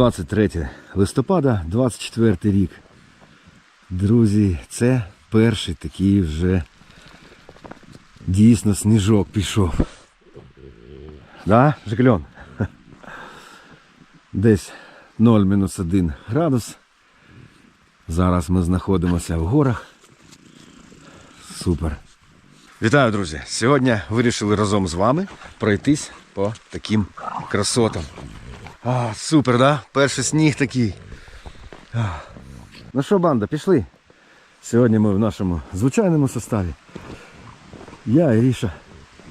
23 листопада, 24 рік. Друзі, це перший такий вже дійсно сніжок пішов. Да, Жекельон? Десь 0-1 градус. Зараз ми знаходимося в горах. Супер. Вітаю, друзі! Сьогодні вирішили разом з вами пройтись по таким красотам. А, супер, да? Перший сніг такий. А. Ну що, банда, пішли. Сьогодні ми в нашому звичайному составі. Я, Іріша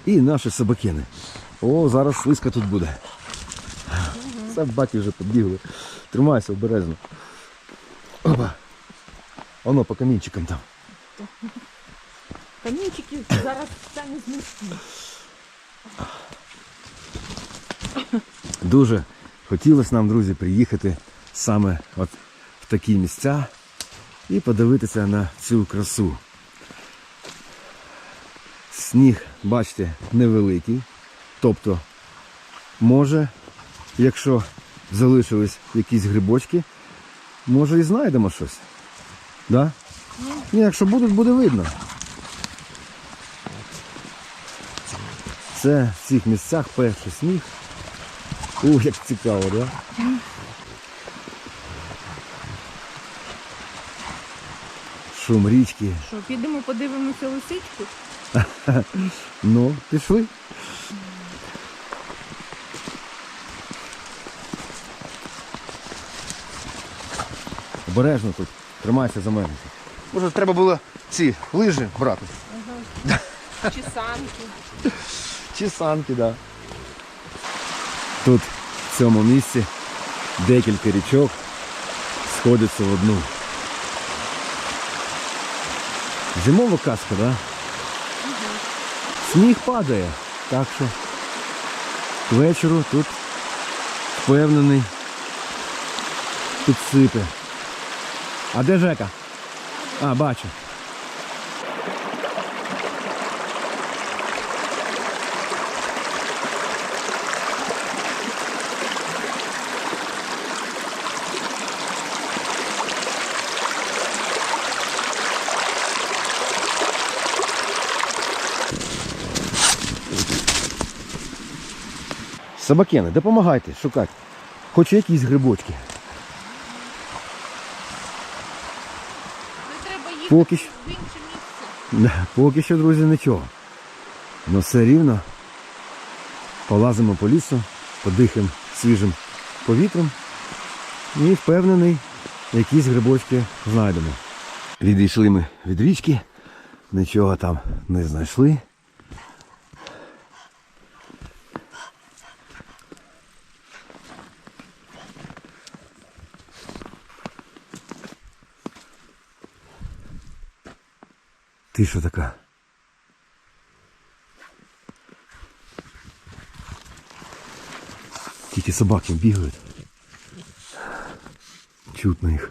і наші собакини. О, зараз слизька тут буде. Собаки вже підбігли. Тримайся обережно. Опа. Воно по камінчикам там. Камінчики зараз стані знести. Дуже хотілося нам, друзі, приїхати саме от в такі місця і подивитися на цю красу. Сніг, бачите, невеликий. Тобто, може, якщо залишились якісь грибочки, може і знайдемо щось. Да? Ні, якщо будуть, буде видно. Це в цих місцях перший сніг. Ух, як цікаво, да? Шум річки. Що, підемо подивимося лисичку? Ну, пішли. Обережно тут. Тримайся за мене. Може, треба було ці лижі брати. Чи санки? Чи санки, да. Тут, цьому місці, декілька річок сходяться в одну. Зимова казка, да? Сніг падає, так що к вечору тут впевнений підсипе. А де Жека? А, бачу. Собакени, допомагайте шукати. Хоч якісь грибочки. Не треба їхати Поки що. в інше місце. Да, поки що, друзі, нічого. Ну все рівно. Полазимо по лісу, подихаємо свіжим повітрям і впевнений, якісь грибочки знайдемо. Відійшли ми від річки, нічого там не знайшли. Тиша така. Тільки собаки бігають. Чутно їх.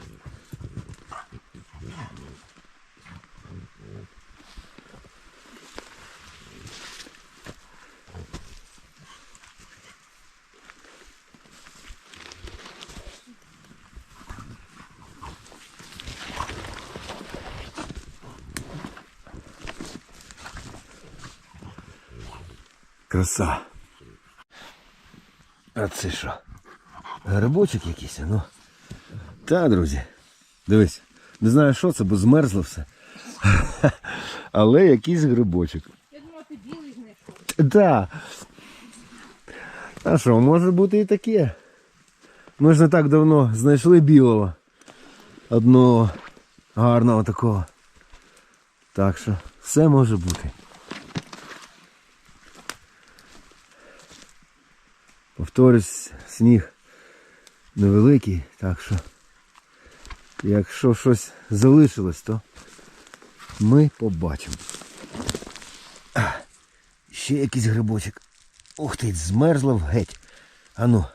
Краса. А це що? Грибочок якийсь, ну. Та, друзі. Дивись. Не знаю, що це, бо змерзло все. Але якийсь грибочок. Я думала, ти білий знайшов. Так. А що, може бути і таке. Ми ж не так давно знайшли білого. Одного гарного такого. Так що все може бути. Повторюсь, сніг невеликий, так що якщо щось залишилось, то ми побачимо. Ще якийсь грибочок. Ух ти, змерзла геть. Ану.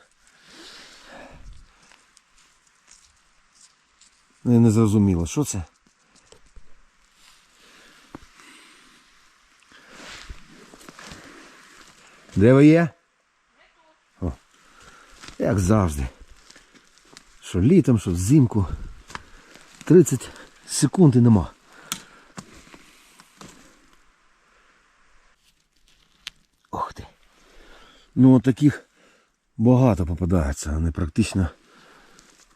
Ну, Я не зрозуміло, що це? Де ви є? Як завжди. Що літом, що взимку. 30 секунд і нема. Ох ти. Ну таких багато попадається, вони практично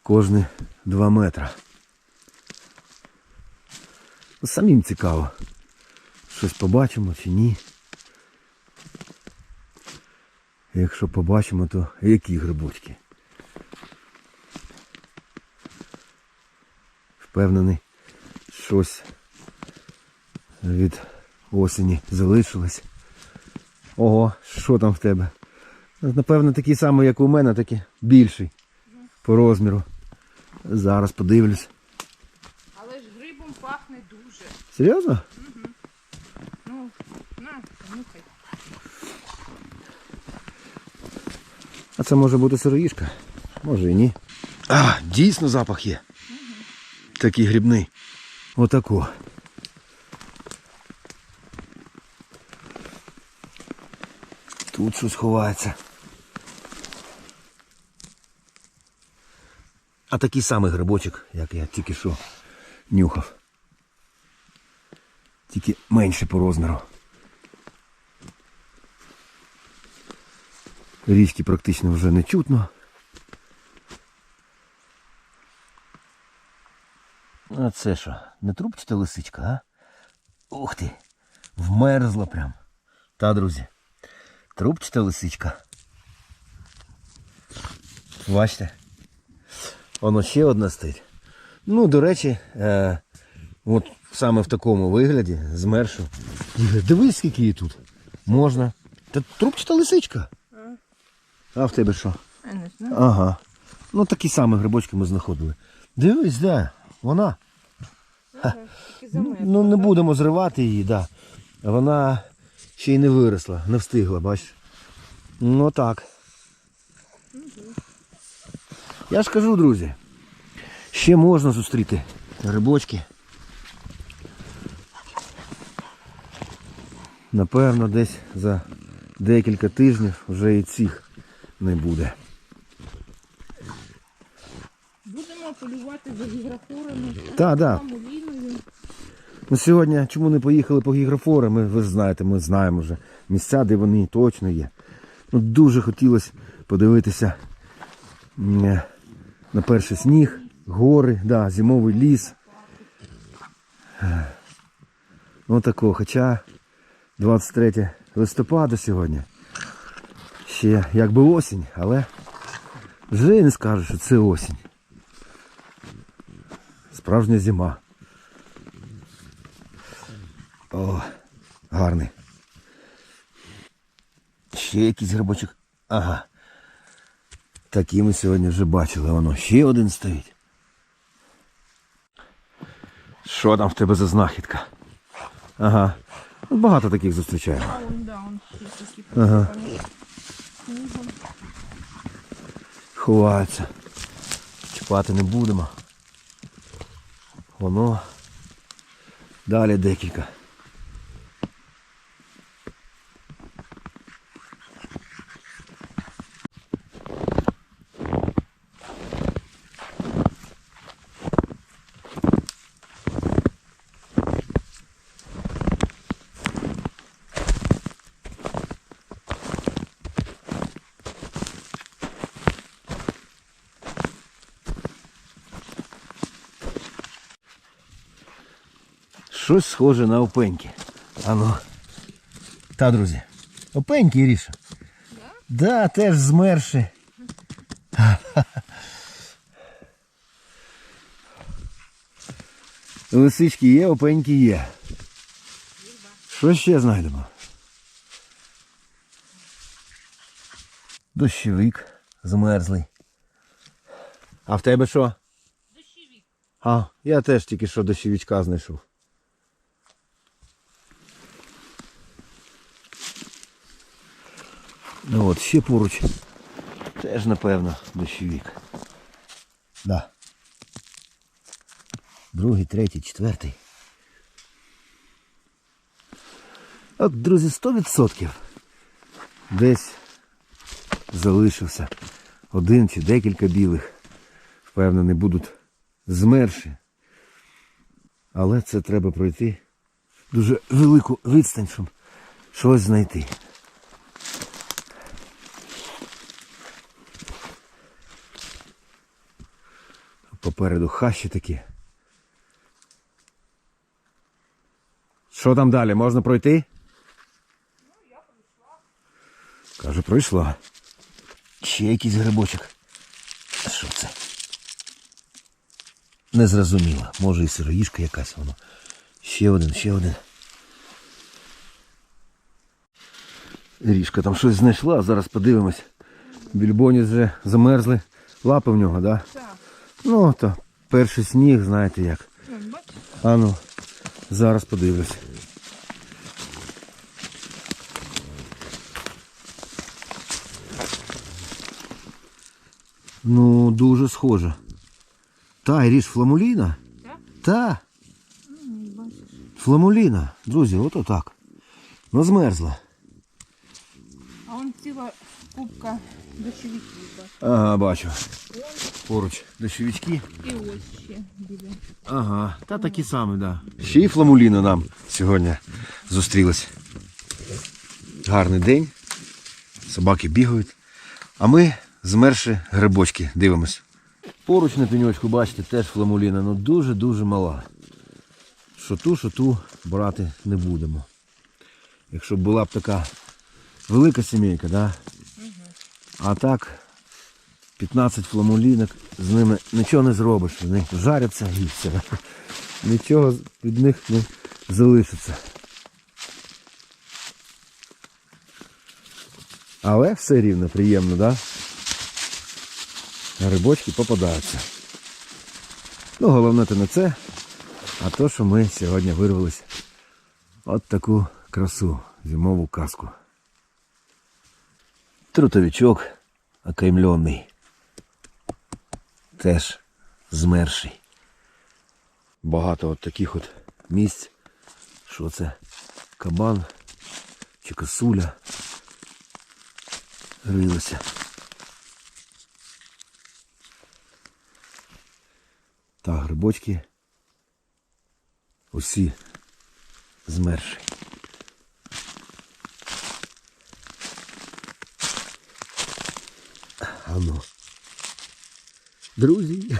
кожні 2 метри. Ну, Самим цікаво. Щось побачимо чи ні. Якщо побачимо, то які грибочки. Впевнений, щось від осені залишилось. Ого, що там в тебе? Напевно, такий самий, як у мене, такий більший по розміру. Зараз подивлюсь. Але ж грибом пахне дуже. Серйозно? Ну, на, нюхай. А це може бути сироїшка? Може і ні. А, дійсно запах є. Такий грибний. Отако. Тут щось ховається. А такий самий грибочок, як я тільки що нюхав. Тільки менше по розміру. Річки практично вже не чутно. А це що, не трубчата лисичка, а? Ух ти! Вмерзла прям. Та, друзі. Трубчата лисичка. Бачите? Воно ще одна стоїть. Ну, до речі, е, от саме в такому вигляді, змершу. Дивись, скільки її тут. Можна. Та трубчата лисичка. А в тебе що? Я не знаю. Ага. Ну такі самі грибочки ми знаходили. Дивись, де? Вона. Тільки замерзла. Ну не будемо зривати її, да. Вона ще й не виросла, не встигла, бачиш. Ну так. Я ж кажу, друзі, ще можна зустріти грибочки. Напевно, десь за декілька тижнів вже і цих не буде. Будемо полювати за гіграфорами. Так, так. Ми сьогодні чому не поїхали по гіграфори? Ми, ви знаєте, ми знаємо вже місця, де вони точно є. Ну, дуже хотілося подивитися е, на перший сніг, гори, да, зимовий ліс. Ну такого, хоча 23 листопада сьогодні. Ще якби осінь, але вже не скажу, що це осінь. Справжня зима. О, гарний. Ще якийсь грибочок. Ага. Такі ми сьогодні вже бачили. Воно ще один стоїть. Що там в тебе за знахідка? Ага. Багато таких зустрічаємо. Ага. Снігом. Ховається. Чіпати не будемо. Воно. Далі декілька. Щось схоже на опеньки. Ану. Та, друзі. Опеньки, Іріша. Да, теж змерші. Лисички є, опеньки є. Що ще знайдемо? Дощовик змерзлий. А в тебе що? Дощовик. А, я теж тільки що дощовичка знайшов. Ну от, ще поруч. Теж, напевно, дощовик. Да. Другий, третій, четвертий. От, друзі, 100% десь залишився один чи декілька білих. впевнений, будуть змерші. Але це треба пройти дуже велику відстань, щоб щось знайти. Попереду хащі такі. Що там далі? Можна пройти? Ну, я пройшла. Каже, пройшла. Ще якийсь грибочок. Що це? Незрозуміло. Може і сироїшка якась воно. Ще один, ще один. Ріжка там щось знайшла, зараз подивимось. Більбоні вже замерзли. Лапи в нього, так? Да? Так. Ну, то перший сніг, знаєте як. А ну, зараз подивлюсь. Ну, дуже схоже. Та, і ріж фламуліна? Так? Та, фламуліна. Друзі, от отак. Ну, змерзла. А он ціла кубка. Ага, бачу. Поруч дощовички. І ось ще біля. Ага, та такі самі, да. Ще й фламуліна нам сьогодні зустрілась. Гарний день. Собаки бігають. А ми змерши грибочки дивимось. Поруч на пеньочку, бачите, теж фламуліна, ну дуже-дуже мала. Що ту, що ту брати не будемо. Якщо б була б така велика сімейка, да? А так 15 фламулінок, з ними нічого не зробиш, вони жаряться і все. Нічого від них не залишиться. Але все рівно приємно, да? Грибочки попадаються. Ну, головне то не це, а то, що ми сьогодні вирвалися от таку красу, зимову казку. Трутовичок окаймлений. Теж змерший. Багато от таких от місць. Що це? Кабан чи косуля. Рилося. Та грибочки усі змерші. Ану. Друзі,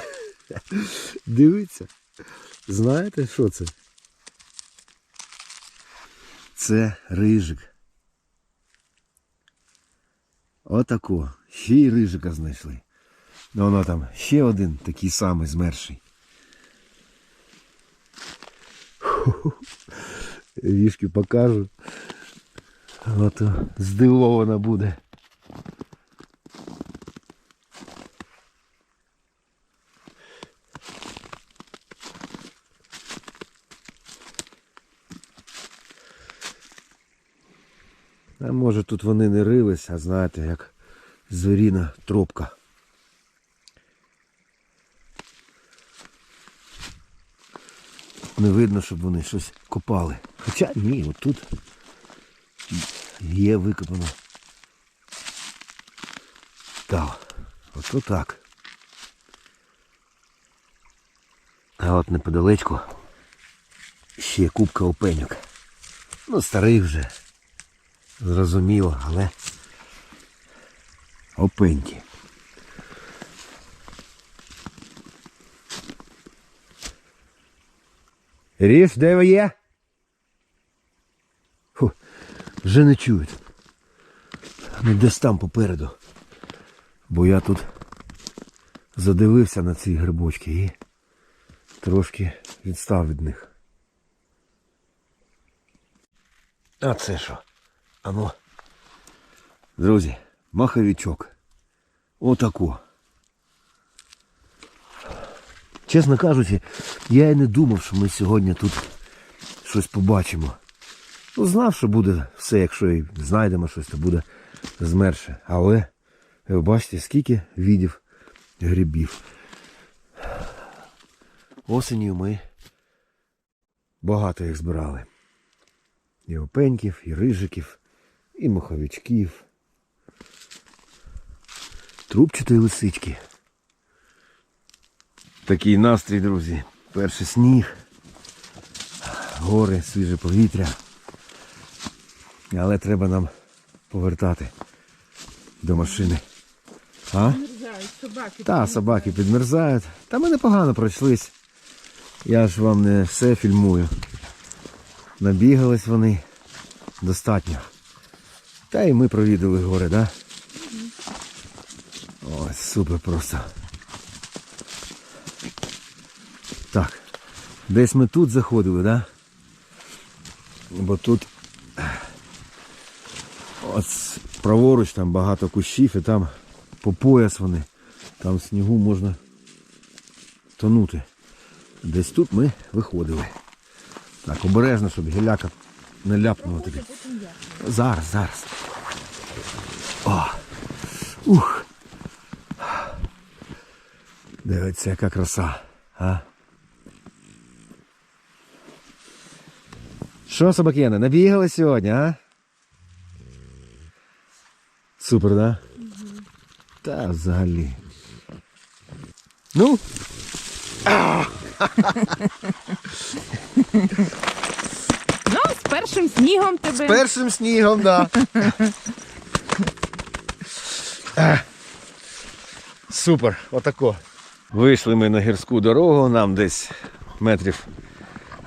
дивіться. Знаєте, що це? Це рижик. Отако. Ще й рижика знайшли. Ну, воно там ще один такий самий змерший. Ху-ху. Покажу. Ото здивована буде. А може тут вони не рились, а знаєте, як звіріна тропка. Не видно, щоб вони щось копали. Хоча ні, отут є викопано. Так, ото так. А от неподалечку ще кубка опеньок. Ну, старий вже. Зрозуміло, але опеньки. Ріш, де ви є? Фу, вже не чують. Ну десь там попереду. Бо я тут задивився на ці грибочки і трошки відстав від них. А це що? Ану. Друзі, маховичок. Отако. Чесно кажучи, я і не думав, що ми сьогодні тут щось побачимо. Ну, знав, що буде все, якщо і знайдемо щось, то буде змерше. Але ви бачите, скільки відів грибів. Осенью ми багато їх збирали. І опеньків, і рижиків, і моховичків. Трубчатої лисички. Такий настрій, друзі. Перший сніг, гори, свіже повітря. Але треба нам повертати до машини. А? Собаки. Та, собаки підмерзають. Та ми непогано пройшлись. Я ж вам не все фільмую. Набігались вони достатньо. Та й ми провідали гори, да? Ось, супер просто. Так. Десь ми тут заходили, да? Бо тут От праворуч там багато кущів і там по пояс вони. Там в снігу можна тонути. Десь тут ми виходили. Так, обережно, щоб гіляка не ляпнула тобі. Зараз, зараз. О! Ух! Дивіться, яка краса. А? Що, собакени, набігали сьогодні, а? Супер, да? Та взагалі. Ну, Ну, з першим снігом тебе. першим снігом, да. Супер, отако. Вийшли ми на гірську дорогу, нам десь метрів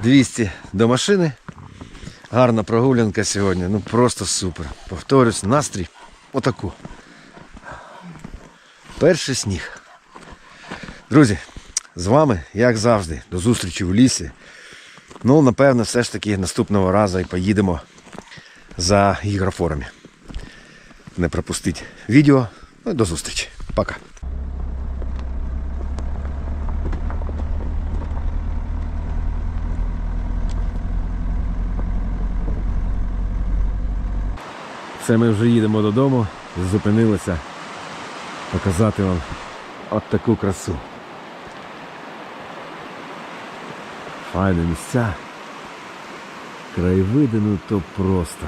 200 до машини. Гарна прогулянка сьогодні, ну просто супер. Повторюсь, настрій отаку. Перший сніг. Друзі, з вами, як завжди, до зустрічі в лісі. Ну, напевно, все ж таки наступного разу і поїдемо за гігрофорами. Не пропустіть відео. Ну, і до зустрічі. Пока. Це ми вже їдемо додому, зупинилися показати вам от таку красу. Файні місця. Краєвиди, ну то просто.